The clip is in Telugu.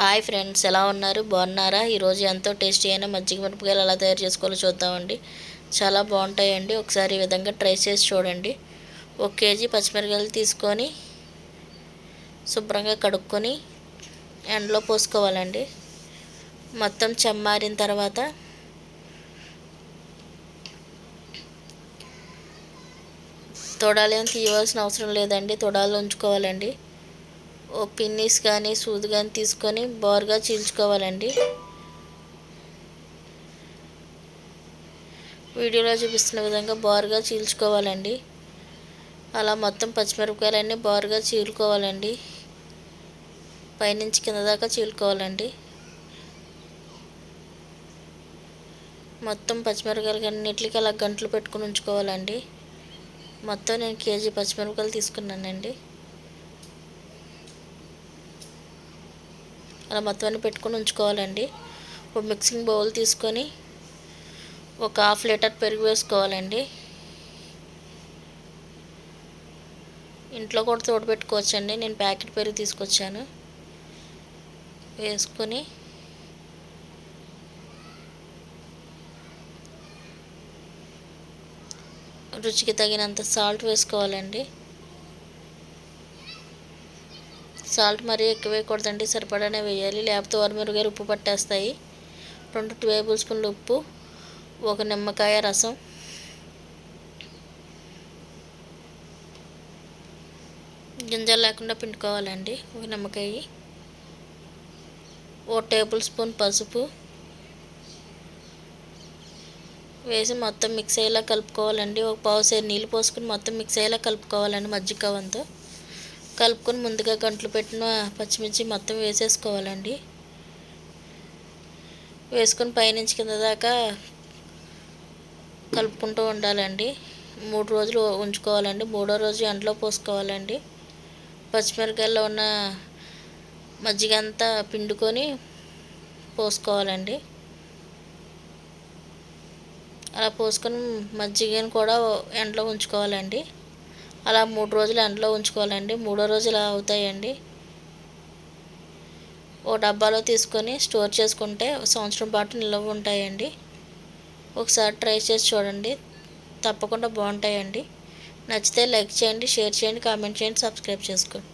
హాయ్ ఫ్రెండ్స్ ఎలా ఉన్నారు? బాగున్నారా? ఈరోజు ఎంతో టేస్టీ అయిన మజ్జిగ మిరపకాయలు ఎలా తయారు చేసుకోవాలో చూద్దామండి. చాలా బాగుంటాయండి. ఒకసారి ఈ విధంగా ట్రై చేసి చూడండి. ఒక కేజీ పచ్చిమిరపకాయలు తీసుకొని శుభ్రంగా కడుక్కొని ఎండలో పోసుకోవాలండి. మొత్తం చెమ్మారిన తర్వాత తొడాలేం తీయవలసిన అవసరం లేదండి. తొడాలు ఉంచుకోవాలండి. పిన్నీస్ కానీ సూది కానీ తీసుకొని బోర్గా చీల్చుకోవాలండి. వీడియోలో చూపిస్తున్న విధంగా బోర్గా చీల్చుకోవాలండి. అలా మొత్తం పచ్చిమిరపకాయలన్నీ బోర్గా చీలుకోవాలండి పైనుంచి కింద దాకా చీలుకోవాలండి మొత్తం పచ్చిమిరపకాయలు అన్నిటికీ అలా గంటలు పెట్టుకుని ఉంచుకోవాలండి. మొత్తం నేను కేజీ పచ్చిమిరపకాయలు తీసుకున్నానండి. అలా మొత్తం అన్ని పెట్టుకొని ఉంచుకోవాలండి. ఒక మిక్సింగ్ బౌల్ తీసుకొని ఒక హాఫ్ లీటర్ పెరుగు వేసుకోవాలండి. ఇంట్లో కూడా తోడు పెట్టుకోవచ్చండి. నేను ప్యాకెట్ పెరుగు తీసుకొచ్చాను. వేసుకొని రుచికి తగినంత సాల్ట్ వేసుకోవాలండి. సాల్ట్ మరీ ఎక్కువ వేయకూడదండి సరిపడానే వేయాలి. లేకపోతే వరమిరగాయలు ఉప్పు పట్టేస్తాయి. రెండు టేబుల్ స్పూన్లు ఉప్పు ఒక నిమ్మకాయ రసం. గింజలు లేకుండా పిండుకోవాలండి ఒక నిమ్మకాయ. ఓ టేబుల్ స్పూన్ పసుపు. వేసి మొత్తం మిక్స్ అయ్యేలా కలుపుకోవాలండి. ఒక పావు సేరు నీళ్ళు పోసుకుని మొత్తం మిక్స్ అయ్యేలా కలుపుకోవాలండి మజ్జిగ కవంతో కలుపుకొని ముందుగా గంటలు పెట్టిన పచ్చిమిర్చి మొత్తం వేసేసుకోవాలండి. వేసుకొని పైనుంచి కింద దాకా కలుపుకుంటూ ఉండాలండి. మూడు రోజులు ఉంచుకోవాలండి. మూడో రోజు ఎండలో పోసుకోవాలండి. పచ్చిమిరకాయల్లో ఉన్న మజ్జిగ అంతా పిండుకొని పోసుకోవాలండి. అలా పోసుకొని మజ్జిగను కూడా ఎండలో ఉంచుకోవాలండి. అలా మూడు రోజులు ఎండలో ఉంచుకోవాలండి. మూడో రోజు ఇలా అవుతాయండి. ఓ డబ్బాలో తీసుకొని స్టోర్ చేసుకుంటే సంవత్సరం పాటు నిల్వ ఉంటాయండి. ఒకసారి ట్రై చేసి చూడండి. తప్పకుండా బాగుంటాయండి. నచ్చితే లైక్ చేయండి షేర్ చేయండి కామెంట్ చేయండి సబ్స్క్రైబ్ చేసుకోండి.